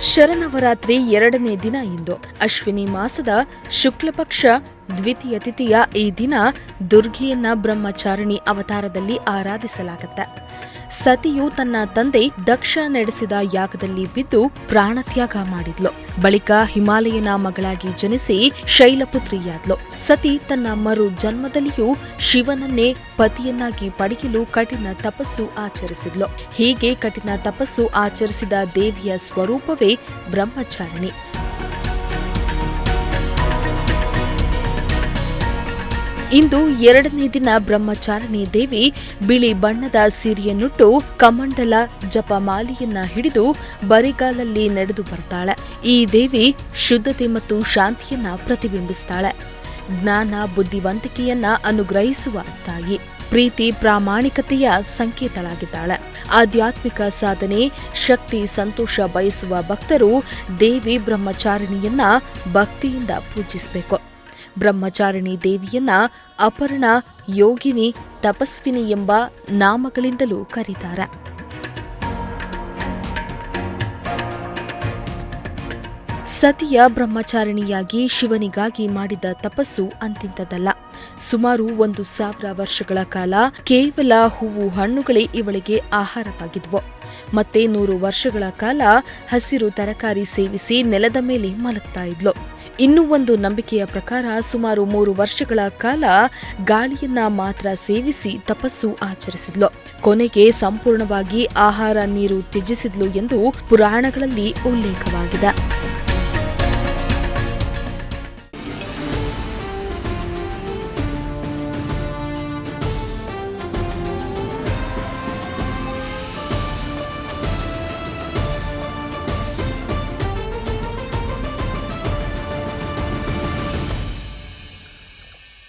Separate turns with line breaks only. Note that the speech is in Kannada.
ಶರನವರಾತ್ರಿ ಎರಡನೇ ದಿನ ಇಂದು. ಅಶ್ವಿನಿ ಮಾಸದ ಶುಕ್ಲಪಕ್ಷ ದ್ವಿತೀಯ ತಿಥಿಯ ಈ ದಿನ ದುರ್ಗಿಯನ್ನ ಬ್ರಹ್ಮಚಾರಿಣಿ ಅವತಾರದಲ್ಲಿ ಆರಾಧಿಸಲಾಗುತ್ತೆ. ಸತಿಯು ತನ್ನ ತಂದೆ ದಕ್ಷ ನಡೆಸಿದ ಯಾಗದಲ್ಲಿ ಬಿದ್ದು ಪ್ರಾಣತ್ಯಾಗ ಮಾಡಿದ್ಲು. ಬಳಿಕ ಹಿಮಾಲಯನ ಮಗಳಾಗಿ ಜನಿಸಿ ಶೈಲಪುತ್ರಿಯಾದ್ಲು. ಸತಿ ತನ್ನ ಮರು ಜನ್ಮದಲ್ಲಿಯೂ ಶಿವನನ್ನೇ ಪತಿಯನ್ನಾಗಿ ಪಡೆಯಲು ಕಠಿಣ ತಪಸ್ಸು ಆಚರಿಸಿದ್ಲು. ಹೀಗೆ ಕಠಿಣ ತಪಸ್ಸು ಆಚರಿಸಿದ ದೇವಿಯ ಸ್ವರೂಪವೇ ಬ್ರಹ್ಮಚಾರಿಣಿ. ಇಂದು ಎರಡನೇ ದಿನ ಬ್ರಹ್ಮಚಾರಿಣಿ ದೇವಿ ಬಿಳಿ ಬಣ್ಣದ ಸೀರೆಯನ್ನುಟ್ಟು ಕಮಂಡಲ ಜಪಮಾಲೆಯನ್ನ ಹಿಡಿದು ಬರಿಗಾಲಲ್ಲಿ ನಡೆದು ಬರ್ತಾಳೆ. ಈ ದೇವಿ ಶುದ್ಧತೆ ಮತ್ತು ಶಾಂತಿಯನ್ನ ಪ್ರತಿಬಿಂಬಿಸ್ತಾಳೆ. ಜ್ಞಾನ, ಬುದ್ಧಿವಂತಿಕೆಯನ್ನ ಅನುಗ್ರಹಿಸುವ ತಾಯಿ. ಪ್ರೀತಿ, ಪ್ರಾಮಾಣಿಕತೆಯ ಸಂಕೇತಳಾಗಿದ್ದಾಳೆ. ಆಧ್ಯಾತ್ಮಿಕ ಸಾಧನೆ, ಶಕ್ತಿ, ಸಂತೋಷ ಬಯಸುವ ಭಕ್ತರು ದೇವಿ ಬ್ರಹ್ಮಚಾರಿಣಿಯನ್ನ ಭಕ್ತಿಯಿಂದ ಪೂಜಿಸಬೇಕು. ಬ್ರಹ್ಮಚಾರಿಣಿ ದೇವಿಯನ್ನ ಅಪರ್ಣ, ಯೋಗಿನಿ, ತಪಸ್ವಿನಿ ಎಂಬ ನಾಮಗಳಿಂದಲೂ ಕರೀತಾರೆ. ಸತಿಯ ಬ್ರಹ್ಮಚಾರಿಣಿಯಾಗಿ ಶಿವನಿಗಾಗಿ ಮಾಡಿದ ತಪಸ್ಸು ಅಂತಿಂತದಲ್ಲ ಸುಮಾರು ಒಂದು ಸಾವಿರ ವರ್ಷಗಳ ಕಾಲ ಕೇವಲ ಹೂವು ಹಣ್ಣುಗಳೇ ಇವಳಿಗೆ ಆಹಾರವಾಗಿದ್ವು. ಮತ್ತೆ ನೂರು ವರ್ಷಗಳ ಕಾಲ ಹಸಿರು ತರಕಾರಿ ಸೇವಿಸಿ ನೆಲದ ಮೇಲೆ ಮಲಗ್ತಾ ಇದ್ಲು. ಇನ್ನೂ ಒಂದು ನಂಬಿಕೆಯ ಪ್ರಕಾರ ಸುಮಾರು ಮೂರು ವರ್ಷಗಳ ಕಾಲ ಗಾಳಿಯನ್ನ ಮಾತ್ರ ಸೇವಿಸಿ ತಪಸ್ಸು ಆಚರಿಸಿದ್ಲು. ಕೊನೆಗೆ ಸಂಪೂರ್ಣವಾಗಿ ಆಹಾರ ನೀರು ತ್ಯಜಿಸಿದ್ಲು ಎಂದು ಪುರಾಣಗಳಲ್ಲಿ ಉಲ್ಲೇಖವಾಗಿದೆ.